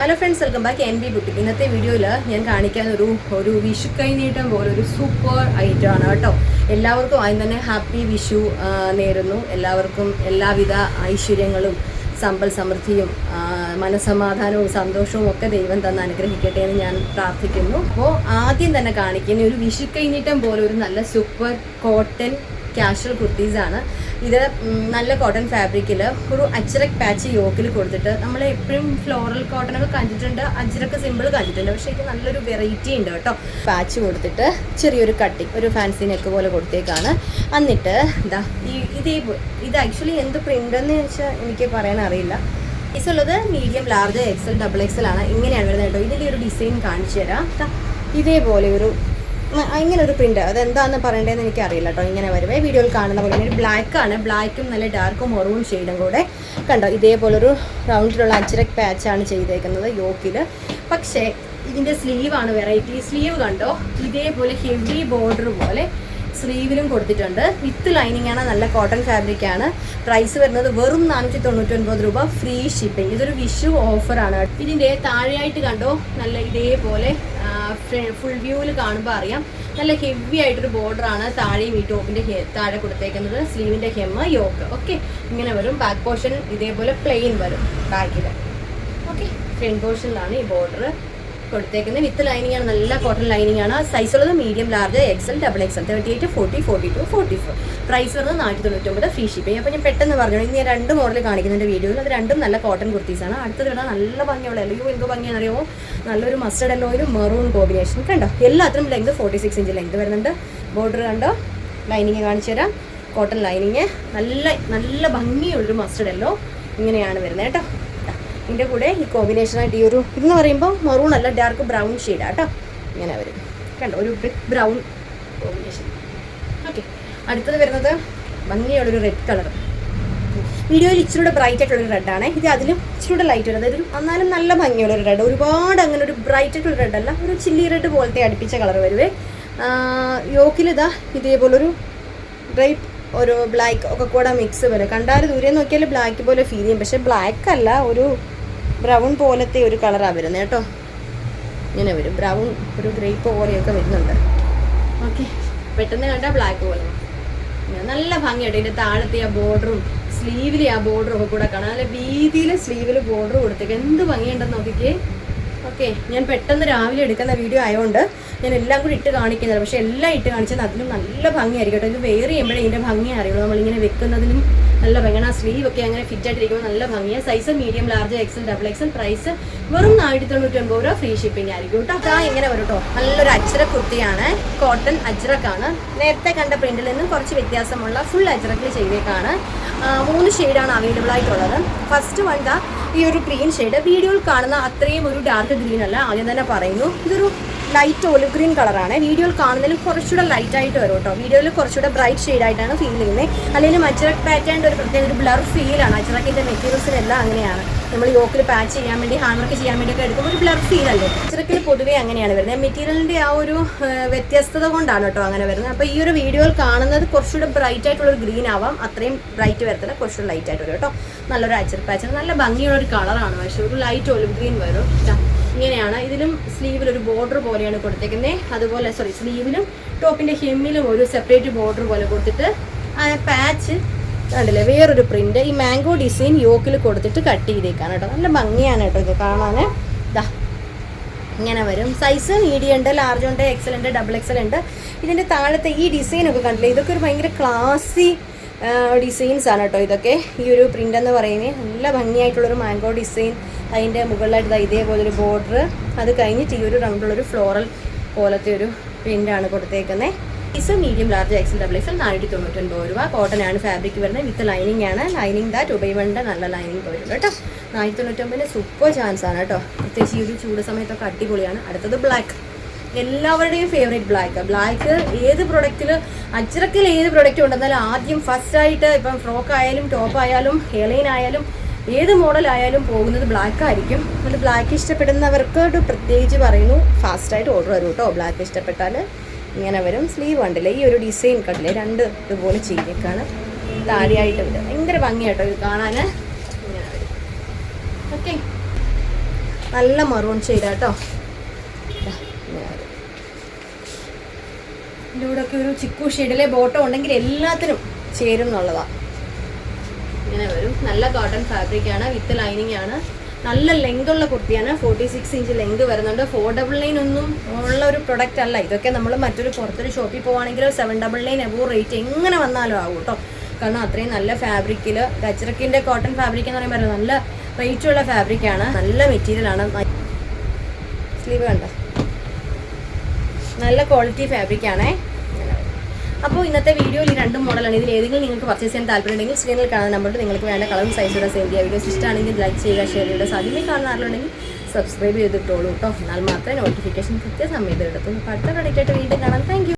Hello friends welcome back N B boutique ഇന്നത്തെ വീഡിയോയിൽ ഞാൻ കാണിക്കാൻ ഒരു ഒരു വിഷു കൈനീട്ടം പോലെ ഒരു സൂപ്പർ ഐറ്റം ആണ് കേട്ടോ. എല്ലാവർക്കും അതിന് തന്നെ ഹാപ്പി വിഷു നേരുന്നു. എല്ലാവർക്കും എല്ലാവിധ ഐശ്വര്യങ്ങളും സമ്പൽ സമൃദ്ധിയും മനസമാധാനവും സന്തോഷവും ഒക്കെ ദൈവം തന്ന് അനുഗ്രഹിക്കട്ടെ എന്ന് ഞാൻ പ്രാർത്ഥിക്കുന്നു. അപ്പോൾ ആദ്യം തന്നെ കാണിക്കുന്ന ഒരു വിഷു കൈനീട്ടം പോലെ ഒരു നല്ല സൂപ്പർ കോട്ടൺ കാഷ്വൽ കുർത്തീസാണ് ഇത് നല്ല കോട്ടൺ ഫാബ്രിക്കിൽ ഒരു അജ്രക് പാച്ച് യോക്കിൽ കൊടുത്തിട്ട് നമ്മൾ എപ്പോഴും ഫ്ലോറൽ കോട്ടൺ ഒക്കെ കണ്ടിട്ടുണ്ട്. അജ്രക്ക് സിമ്പിൾ കണ്ടിട്ടുണ്ട്. പക്ഷേ ഇത് നല്ലൊരു വെറൈറ്റി ഉണ്ട് കേട്ടോ. പാച്ച് കൊടുത്തിട്ട് ചെറിയൊരു കട്ടി ഒരു ഫാൻസി നെക്ക് പോലെ കൊടുത്തേക്കാണ്. എന്നിട്ട് എന്താ ഈ ഇതേ ഇത് ആക്ച്വലി എന്ത് പ്രിന്റ് എന്ന് വെച്ചാൽ എനിക്ക് പറയാൻ അറിയില്ല ഉള്ളത് medium large XL double XL ആണ് ഇങ്ങനെയാണ് വരുന്നത് കേട്ടോ. ഇതിന്റെ ഒരു ഡിസൈൻ കാണിച്ചു തരാം. ഇതേപോലെ ഒരു ഇങ്ങനെ ഒരു പ്രിന്റ് അതെന്താന്ന് പറയേണ്ടതെന്ന് എനിക്ക് അറിയില്ല കേട്ടോ. ഇങ്ങനെ വരുവേ. വീഡിയോയിൽ കാണുന്ന പോലെ ഒരു ബ്ലാക്ക് ആണ്. ബ്ലാക്കും നല്ല ഡാർക്കും മെറൂൺ ഷെയ്ഡും കൂടെ കണ്ടോ. ഇതേപോലൊരു റൗണ്ടിലുള്ള അച്ചരക് പാച്ചാണ് ചെയ്തേക്കുന്നത് യോക്കിൽ പക്ഷേ ഇതിന്റെ സ്ലീവാണ് വെറൈറ്റി സ്ലീവ് കണ്ടോ? ഇതേപോലെ ഹെവി ബോർഡർ പോലെ സ്ലീവിലും കൊടുത്തിട്ടുണ്ട്. വിത്ത് ലൈനിങ് ആണ് നല്ല കോട്ടൺ ഫാബ്രിക് ആണ്. പ്രൈസ് വരുന്നത് വെറും നാനൂറ്റി തൊണ്ണൂറ്റി ഒൻപത് രൂപ ഫ്രീ ഷിപ്പിംഗ് ഇതൊരു വിഷു ഓഫറാണ് ഇതിന്റെ താഴെയായിട്ട് കണ്ടോ നല്ല ഇതേപോലെ ഫുൾ വ്യൂവിൽ കാണുമ്പോൾ അറിയാം. നല്ല ഹെവി ആയിട്ടൊരു ബോർഡർ ആണ് താഴെയും ഈ ടോപ്പിന്റെ താഴെ കൊടുത്തേക്കുന്നത്. സ്ലീവിന്റെ ഹെമ്മ യോക്ക് ഓക്കെ ഇങ്ങനെ വരും. ബാക്ക് പോർഷൻ ഇതേപോലെ പ്ലെയിൻ വരും. ബാക്കിൽ ഓക്കെ ഫ്രണ്ട് പോർഷനിലാണ് ഈ ബോർഡർ കൊടുത്തേക്കുന്നത്. വിത്ത് ലൈനിങ് ആണ് നല്ല കോട്ടൺ ലൈനിങ് ആണ്. സൈസ് ഉള്ളത് medium large XL double XL thirty eight forty forty two forty four price വരുന്നത് നാനൂറ്റി തൊണ്ണൂറ്റൊമ്പത് ഫ്രീ ഷിപ്പിംഗ് അപ്പോൾ ഞാൻ പെട്ടെന്ന് പറഞ്ഞു ഇന്ന് ഞാൻ രണ്ട് മോഡൽ കാണിക്കുന്നുണ്ട് വീഡിയോയിൽ അത് രണ്ടും നല്ല കോട്ടൺ കുർത്തീസാണ് അടുത്തത് ഇവിടെ നല്ല ഭംഗിയുള്ള അല്ലയോ എന്തോ ഭംഗിയാണെന്നറിയുമോ നല്ലൊരു മസ്റ്റർഡ് എല്ലോയിലും മെറൂൺ കോമ്പിനേഷൻ കണ്ടോ? എല്ലാത്തിനും length forty six inch length വരുന്നുണ്ട്. ബോർഡർ കണ്ടോ? ലൈനിങ് കാണിച്ചു തരാം. കോട്ടൺ ലൈനിങ് നല്ല നല്ല ഭംഗിയുള്ളൊരു മസ്റ്റർഡ് എല്ലോ ഇങ്ങനെയാണ് വരുന്നത് കേട്ടോ. ഇതിന്റെ കൂടെ ഈ കോമ്പിനേഷനായിട്ട് ഈ ഒരു ഇതെന്ന് പറയുമ്പോൾ മറൂൺ അല്ല ഡാർക്ക് ബ്രൗൺ ഷെയ്ഡാണ് കേട്ടോ ഇങ്ങനെ വരും. കണ്ടോ ഒരു ബ്രൗൺ കോമ്പിനേഷൻ ഓക്കെ അടുത്തത് വരുന്നത് ഭംഗിയുള്ളൊരു റെഡ് കളർ വീഡിയോയിൽ ഇച്ചിരൂടെ ബ്രൈറ്റ് ആയിട്ടുള്ളൊരു റെഡ് ആണ്. ഇത് അതിലും ഇച്ചിരൂടെ ലൈറ്റ് വരുന്നത് അതൊരു എന്നാലും നല്ല ഭംഗിയുള്ളൊരു റെഡ് ഒരുപാട് അങ്ങനെ ഒരു ബ്രൈറ്റ് ആയിട്ടുള്ള റെഡ് അല്ല ഒരു ചില്ലി റെഡ് പോലത്തെ അടുപ്പിച്ച കളർ വരുവേ. യോക്കിലിതാ ഇതേപോലൊരു ബ്രൈറ്റ് ഒരു ബ്ലാക്ക് ഒക്കെ കൂടെ മിക്സ് വരും. കണ്ടാൽ ദൂരെ നോക്കിയാൽ ബ്ലാക്ക് പോലെ ഫീൽ ചെയ്യും. പക്ഷേ ബ്ലാക്ക് അല്ല ഒരു ബ്രൗൺ പോലത്തെ ഒരു കളറാണ് വരുന്നത് കേട്ടോ. ഇങ്ങനെ വരും. ബ്രൗൺ ഒരു ഗ്രേപ്പ് പോലെയൊക്കെ വരുന്നുണ്ട്. ഓക്കെ. പെട്ടെന്ന് കണ്ടാൽ ബ്ലാക്ക് പോലെ. നല്ല ഭംഗിയായിട്ട് ഇതിന്റെ താഴത്തെ ആ ബോർഡറും സ്ലീവിലെ ആ ബോർഡറും ഒക്കെ കൂടെ കാണാം. നല്ല വീതിയിൽ സ്ലീവിൽ ബോർഡർ കൊടുത്തേക്ക്. എന്ത് ഭംഗിയുണ്ടെന്ന് നോക്കിക്കേ. ഓക്കെ. ഞാൻ പെട്ടെന്ന് രാവിലെ എടുക്കുന്ന വീഡിയോ ആയതുകൊണ്ട് ഞാൻ എല്ലാം കൂടി ഇട്ട് കാണിക്കുന്നില്ല. പക്ഷേ എല്ലാം ഇട്ട് കാണിച്ചാൽ അതിലും നല്ല ഭംഗിയായിരിക്കും കേട്ടോ. ഇത് വെയർ ചെയ്യുമ്പോഴേ ഇതിന്റെ ഭംഗി അറിയുള്ളൂ. നമ്മളിങ്ങനെ വെക്കുന്നതിനും നല്ല ആ സ്ലീവ് ഒക്കെ അങ്ങനെ ഫിറ്റ് ആയിട്ടിരിക്കുമ്പോൾ നല്ല ഭംഗിയാണ് size medium large XL double XL price വെറും നാനൂറ്റി തൊണ്ണൂറ്റൊമ്പത് രൂപ ഫ്രീ ഷിപ്പിംഗ് ആയിരിക്കും കേട്ടോ അതാ ഇങ്ങനെ വരും കേട്ടോ നല്ലൊരു അജ്ര കുർത്തിയാണ്. കോട്ടൺ അജ്രക്കാണ്. നേരത്തെ കണ്ട പ്രിന്റിൽ നിന്നും കുറച്ച് വ്യത്യാസമുള്ള ഫുൾ അജ്രക്കിൽ ചെയ്തേക്കാണ്. മൂന്ന് ഷെയ്ഡാണ് അവൈലബിൾ ആയിട്ടുള്ളത്. ഫസ്റ്റ് വൺ ദാ ഈ ഒരു ഗ്രീൻ ഷെയ്ഡ് വീഡിയോയിൽ കാണുന്ന അത്രയും ഒരു ഡാർക്ക് ഗ്രീൻ അല്ല. ആദ്യം തന്നെ പറയുന്നു. ഇതൊരു ലൈറ്റ് ഒലിവ് ഗ്രീൻ കളറാണ് വീഡിയോയിൽ കാണുന്നതിൽ കുറച്ചുകൂടെ ലൈറ്റ് ആയിട്ട് വരും കേട്ടോ. വീഡിയോയിൽ കുറച്ചുകൂടെ ബ്രൈറ്റ് ഷെയ്ഡ് ആയിട്ടാണ് ഫീൽ ചെയ്യുന്നത് അല്ലെങ്കിൽ അജ്രക് പാറ്റേണിന്റെ ഒരു പ്രത്യേക ഒരു ബ്ലർ ഫീലാണ് അജ്രക്കിന്റെ മെറ്റീരിയൽസിനെല്ലാം അങ്ങനെയാണ്. നമ്മൾ യോക്കിൽ പാച്ച് ചെയ്യാൻ വേണ്ടി ഹാൻഡ് വർക്ക് ചെയ്യാൻ വേണ്ടിയൊക്കെ എടുക്കുമ്പോൾ ഒരു ബ്ലർ ഫീൽ അല്ലേ? അജ്രക്കിൽ പൊതുവേ അങ്ങനെയാണ് വരുന്നത്. മെറ്റീരിയലിന്റെ ആ ഒരു വ്യത്യസ്തത കൊണ്ടാണ് കേട്ടോ അങ്ങനെ വരുന്നത്. അപ്പോൾ ഈ ഒരു വീഡിയോയിൽ കാണുന്നത് കുറച്ചുകൂടെ ബ്രൈറ്റ് ആയിട്ടുള്ള ഒരു ഗ്രീൻ ആവാം. അത്രയും ബ്രൈറ്റ് വരത്തില്ല കുറച്ചുകൂടെ ലൈറ്റ് ആയിട്ട് വരും കേട്ടോ. നല്ലൊരു അച്ചർ പാച്ച് നല്ല ഭംഗിയുള്ള ഒരു കളറാണ് പക്ഷേ ഒരു ലൈറ്റ് ഒലിവ് ഗ്രീൻ വരും. ഇങ്ങനെയാണ്. ഇതിലും സ്ലീവിൽ ഒരു ബോർഡർ പോലെയാണ് കൊടുത്തേക്കുന്നത് അതുപോലെ സോറി സ്ലീവിലും ടോപ്പിന്റെ ഹെമ്മിലും ഒരു സെപ്പറേറ്റ് ബോർഡർ പോലെ കൊടുത്തിട്ട് ആ പാച്ച് കണ്ടില്ലേ? വേറൊരു പ്രിന്റ് ഈ മാംഗോ ഡിസൈൻ യോക്കിൽ കൊടുത്തിട്ട് കട്ട് ചെയ്തേക്കാണ് കേട്ടോ. നല്ല ഭംഗിയാണ് കേട്ടോ ഇത് കാണാൻ ഇതാ ഇങ്ങനെ വരും. സൈസ് മീഡിയം ഉണ്ട് ലാർജ് ഉണ്ട് എക്സൽ ഉണ്ട് ഡബിൾ എക്സൽ ഉണ്ട്. ഇതിന്റെ താഴത്തെ ഈ ഡിസൈൻ ഒക്കെ കണ്ടില്ലേ? ഇതൊക്കെ ഒരു ഭയങ്കര ക്ലാസി ഡിസൈൻസ് ആണ് കേട്ടോ ഇതൊക്കെ. ഈ ഒരു പ്രിന്റ് എന്ന് പറയുന്നത് നല്ല ഭംഗിയായിട്ടുള്ളൊരു മാംഗോ ഡിസൈൻ അതിന്റെ മുകളിലായിട്ട് ദാ ഇതേപോലെ ഒരു ബോർഡർ അത് കഴിഞ്ഞിട്ട് ഈ ഒരു റൗണ്ടുള്ളൊരു ഫ്ലോറൽ പോലത്തെ ഒരു പ്രിന്റാണ് കൊടുത്തേക്കുന്നത് is medium large XL double XL നാനൂറ്റി തൊണ്ണൂറ്റൊൻപത് രൂപ. കോട്ടൺ ആണ് ഫാബ്രിക് വരുന്നത്. വിത്ത് ലൈനിങ് ആണ്. ലൈനിങ് ദാറ്റ് ഉപയോഗിക്കേണ്ട നല്ല ലൈനിങ് വരും കേട്ടോ. നാനൂറ്റി തൊണ്ണൂറ്റൊമ്പതിന് സൂപ്പർ ചാൻസ് ആണ് കേട്ടോ. പ്രത്യേകിച്ച് ഈ ഒരു ചൂട് സമയത്തൊക്കെ അടിപൊളിയാണ്. അടുത്തത് ബ്ലാക്ക് എല്ലാവരുടെയും ഫേവറേറ്റ് ബ്ലാക്ക് ബ്ലാക്ക് ഏത് പ്രൊഡക്റ്റിൽ അജ്രക്കിൽ ഏത് പ്രൊഡക്റ്റ് ഉണ്ടെന്നാലും ആദ്യം ഫസ്റ്റായിട്ട് ഇപ്പം ഫ്രോക്ക് ആയാലും ടോപ്പ് ആയാലും ഹെയർലൈൻ ആയാലും ഏത് മോഡലായാലും പോകുന്നത് ബ്ലാക്ക് ആയിരിക്കും. അത് ബ്ലാക്ക് ഇഷ്ടപ്പെടുന്നവർക്ക് പ്രത്യേകിച്ച് പറയുന്നു ഫാസ്റ്റായിട്ട് ഓർഡർ വരും കേട്ടോ ബ്ലാക്ക് ഇഷ്ടപ്പെട്ടാൽ ഇങ്ങനെ വരും. സ്ലീവ് കണ്ടില്ലേ? ഈ ഒരു ഡിസൈൻ കണ്ടില്ലേ? രണ്ട് ഇതുപോലെ ചെയ്തേക്കാണ് താഴെയായിട്ട് വരും. ഭയങ്കര ഭംഗിയായിട്ടോ ഇത് കാണാൻ. ഇങ്ങനെ വരും ഓക്കെ നല്ല മറൂൺ ചെയ്ത കേട്ടോ ഇങ്ങനെ വരും. ഇതിന്റെ കൂടെ ഒക്കെ ഒരു ചിക്കു ഷെയ്ഡിലെ ബോട്ടം ഉണ്ടെങ്കിൽ എല്ലാത്തിനും ചേരും എന്നുള്ളതാണ് ഇങ്ങനെ വരും. നല്ല കോട്ടൺ ഫാബ്രിക് ആണ് വിത്ത് ലൈനിങ് ആണ്. നല്ല ലെങ്ത് ഉള്ള കുർത്തിയാണ് ഫോർട്ടി സിക്സ് ഇഞ്ച് ലെങ്ത് വരുന്നുണ്ട്. ഫോർ ഡബിൾ നൈൻ ഒന്നും ഉള്ള ഒരു പ്രൊഡക്റ്റ് അല്ല. ഇതൊക്കെ നമ്മൾ മറ്റൊരു പുറത്തൊരു ഷോപ്പിൽ പോകുകയാണെങ്കിൽ seven double nine above rate എങ്ങനെ വന്നാലും ആകും കേട്ടോ കാരണം അത്രയും നല്ല ഫാബ്രിക്കിൽ കച്ചറക്കിന്റെ കോട്ടൺ ഫാബ്രിക് എന്ന് പറയുമ്പോൾ നല്ല റേറ്റ് ഉള്ള ഫാബ്രിക് ആണ്. നല്ല മെറ്റീരിയൽ ആണ്. സ്ലീവ് കണ്ടോ? നല്ല ക്വാളിറ്റി ഫാബ്രിക് ആണേ. അപ്പോൾ ഇന്നത്തെ വീഡിയോയിൽ ഈ രണ്ട് മോഡലാണ് ഇതിൽ ഏതെങ്കിലും നിങ്ങൾക്ക് പർച്ചേസ് ചെയ്യാൻ താല്പര്യമുണ്ടെങ്കിൽ സ്ക്രീനിൽ കാണുന്ന നമ്പറിൽ നിങ്ങൾക്ക് വേണ്ട കളറും സൈസും സെൻഡ് ചെയ്യുക വീഡിയോസ് ഇഷ്ടമാണെങ്കിൽ ലൈക്ക് ചെയ്യുക ഷെയർ ചെയ്യുക സാധ്യമേ കാണുന്ന ആളുണ്ടെങ്കിൽ സബ്സ്ക്രൈബ് ചെയ്തിട്ടോളൂ കേട്ടോ എന്നാൽ മാത്രമേ നോട്ടിഫിക്കേഷൻ കൃത്യസമയത്ത് എടുത്തുള്ളൂ അപ്പോൾ അടുത്ത പ്രൊഡക്റ്റായിട്ട് വീണ്ടും കാണാം. താങ്ക്